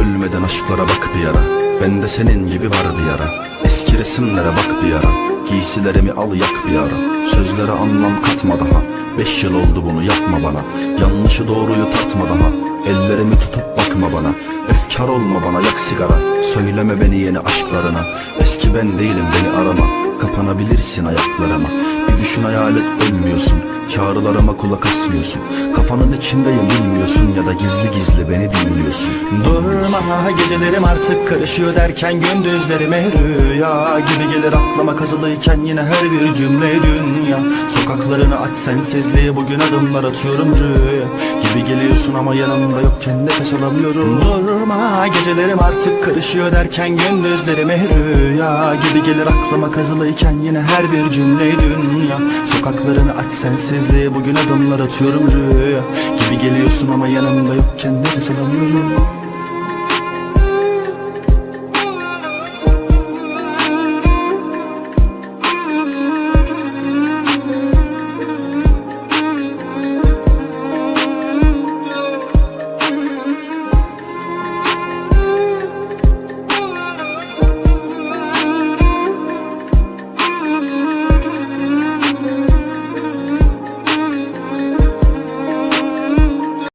Ölmeden aşklara bak bir yara. Bende senin gibi var bir yara. Eski resimlere bak bir yara. Giysilerimi al yak bir ara Sözlere anlam katma daha. Beş yıl oldu bunu yapma bana. Yanlışı doğruyu tartma daha. Ellerimi tutup bakma bana. Efkar olma bana yak sigara. Söyleme beni yeni aşklarına. Eski ben değilim beni arama. Kapanabilirsin ayaklarıma. Bir düşün hayal et ölmüyorsun Çağrılarıma kulak asmıyorsun. Kafanın içindeyim bilmiyorsun Ya da gizli gizli beni dinliyorsun. Durma gecelerim artık karışıyor derken Gündüzlerime rüya gibi gelir aklıma kazılıyken Yine her bir cümle dünya. Sokaklarını aç sensizliği bugün adımlar atıyorum rüya Gibi geliyorsun ama yanımda yokken nefes alamıyorum. Durma gecelerim artık karışıyor derken Gündüzlerime rüya gibi gelir aklıma kazılıyken Yine her bir cümle dünya Sokaklarını aç sensizliği bugün adımlar atıyorum rüya. Gibi geliyorsun ama yanımda yokken nefes alamıyorum